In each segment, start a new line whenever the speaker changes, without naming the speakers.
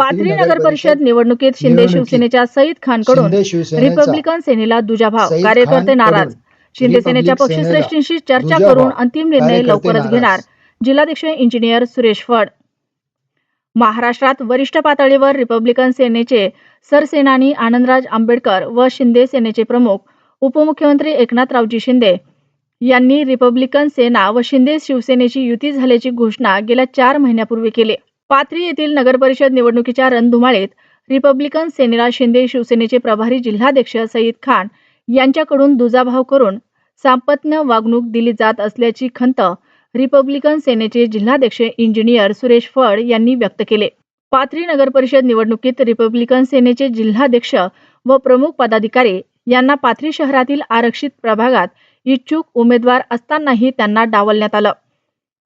पाथरी नगर परिषद निवडणुकीत शिंदे शिवसेनेच्या सईद खानकडून रिपब्लिकन सेनेला दुजाभाव. कार्यकर्ते नाराज. शिंदे सेनेच्या पक्षश्रेष्ठींशी चर्चा करून अंतिम निर्णय लवकरच. घेणार. जिल्हाध्यक्ष इंजिनियर सुरेश फड. महाराष्ट्रात वरिष्ठ पातळीवर रिपब्लिकन सेनेचे सरसेनानी आनंदराज आंबेडकर व शिंदे सेनेचे प्रमुख उपमुख्यमंत्री एकनाथरावजी शिंदे यांनी रिपब्लिकन सेना व शिंदे शिवसेनेची युती झाल्याची घोषणा गेल्या चार महिन्यापूर्वी केली. पाथरी येथील नगरपरिषद निवडणुकीच्या रणधुमाळीत रिपब्लिकन सेनेला शिंदे शिवसेनेचे प्रभारी जिल्हाध्यक्ष सईद खान यांच्याकडून दुजाभाव करून सापत्न वागणूक दिली जात असल्याची खंत रिपब्लिकन सेनेचे जिल्हाध्यक्ष इंजिनियर सुरेश फड यांनी व्यक्त केले. पाथरी नगरपरिषद निवडणुकीत रिपब्लिकन सेनेचे जिल्हाध्यक्ष व प्रमुख पदाधिकारी यांना पाथरी शहरातील आरक्षित प्रभागात इच्छुक उमेदवार असतानाही त्यांना डावलण्यात आलं.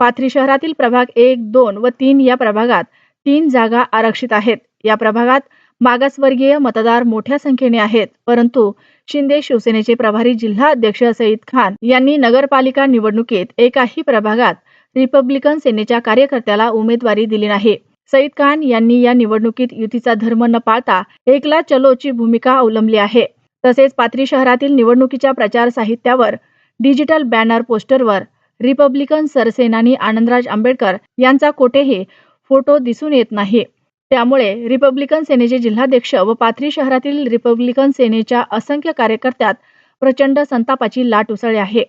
पाथरी शहरातील प्रभाग एक दोन व तीन या प्रभागात तीन जागा आरक्षित आहेत. या प्रभागात मागासवर्गीय मतदार मोठ्या संख्येने आहेत परंतु शिंदे शिवसेनेचे प्रभारी जिल्हा अध्यक्ष सईद खान यांनी नगरपालिका निवडणुकीत एकाही प्रभागात रिपब्लिकन सेनेच्या कार्यकर्त्याला उमेदवारी दिली नाही. सईद खान यांनी या निवडणुकीत युतीचा धर्म न पाळता एकला चलोची भूमिका अवलंबली आहे. तसेच पाथरी शहरातील निवडणुकीच्या प्रचार साहित्यावर डिजिटल बॅनर पोस्टरवर रिपब्लिकन सरसेनानी आनंदराज आंबेडकर यांचा कोठेही फोटो दिसून येत नाही. त्यामुळे रिपब्लिकन सेनेचे जिल्हाध्यक्ष व पाथरी शहरातील रिपब्लिकन सेनेच्या असंख्य कार्यकर्त्यात प्रचंड संतापाची लाट उसळली आहे.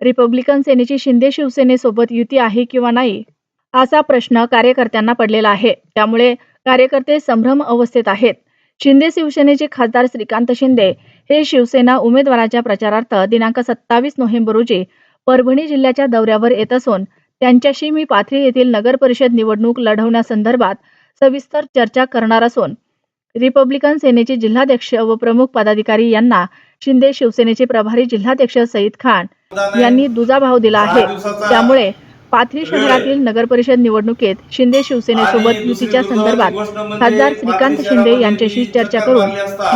रिपब्लिकन सेनेची शिंदे शिवसेनेसोबत युती आहे किंवा नाही असा प्रश्न कार्यकर्त्यांना पडलेला आहे. त्यामुळे कार्यकर्ते संभ्रम अवस्थेत आहेत. शिंदे शिवसेनेचे खासदार श्रीकांत शिंदे हे शिवसेना उमेदवाराच्या प्रचारार्थ दिनांक सत्तावीस नोव्हेंबर रोजी परभणी जिल्ह्याच्या दौऱ्यावर येत असून त्यांच्याशी मी पाथरी येथील नगर परिषद निवडणूक लढवण्यासंदर्भात सविस्तर चर्चा करणार असून रिपब्लिकन सेनेचे जिल्हाध्यक्ष व प्रमुख पदाधिकारी यांना शिंदे शिवसेनेचे प्रभारी जिल्हाध्यक्ष सईद खान यांनी दुजाभाव दिला आहे. त्यामुळे पाथरी शहरातील नगर परिषद निवडणुकीत शिंदे शिवसेनेसोबत युतीच्या संदर्भात खासदार श्रीकांत शिंदे यांच्याशी चर्चा करून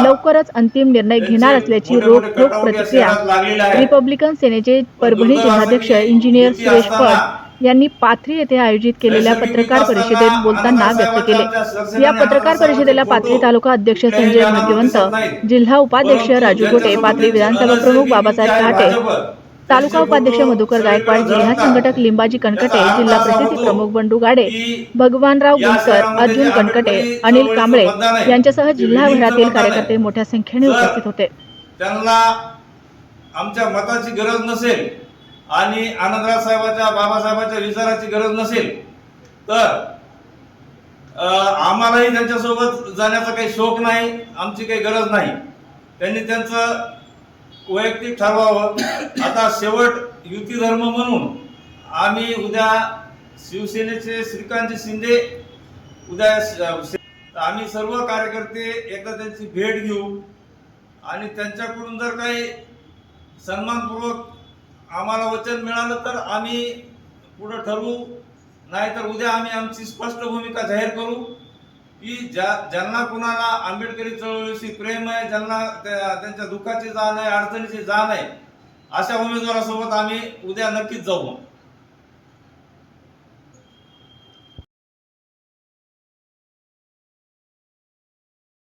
लवकरच अंतिम निर्णय घेणार असल्याची रोखठोक प्रतिक्रिया रिपब्लिकन सेनेचे परभणी जिल्हाध्यक्ष इंजिनियर सुरेश फड यांनी पाथरी येथे आयोजित केलेल्या पत्रकार परिषदेत बोलताना व्यक्त केले. या पत्रकार परिषदेला पाथरी तालुका अध्यक्ष संजय भाग्यवंत जिल्हा उपाध्यक्ष राजू गोटे पाथरी विधानसभा प्रमुख बाबासाहेब पहाटे तालुका उपाध्यक्ष मधुकर गायकवाड जिल्हा संघटक लिंबाजी कणकटे जिल्हा प्रसिद्धी प्रमुख बंडू गाडे भगवानराव गुलकर अर्जुन कणकटे अनिल कांबळे यांच्यासह जिल्हाभरातील कार्यकर्ते मोठ्या संख्येने उपस्थित होते.
त्यांना आमच्या मताची गरज नसेल आणि आनंदराव साहेबांच्या बाबासाहेबांच्या विचाराची गरज नसेल तर आम्हालाही त्यांच्यासोबत जाण्याचा काही शोक नाही आमची काही गरज नाही. त्यांनी त्यांचं वैयक्तिक ठरवावं आता शेवट युती धर्म म्हणून आम्ही उद्या शिवसेनेचे श्रीकांत शिंदे उद्या आम्ही सर्व कार्यकर्ते एकदा त्यांची भेट घेऊ. आणि त्यांच्याकडून जर काही सन्मानपूर्वक आम्हाला वचन मिळालं तर आम्ही पुढं ठरवू. नाहीतर उद्या आम्ही आमची स्पष्ट भूमिका जाहीर करू. की ज्या ज्यांना कुणाला आंबेडकरी चळवळीशी प्रेम आहे ज्यांना त्या- त्यांच्या दुःखाची जाण आहे अडचणीची जाण आहे अशा उमेदवारासोबत आम्ही उद्या नक्कीच जाऊ.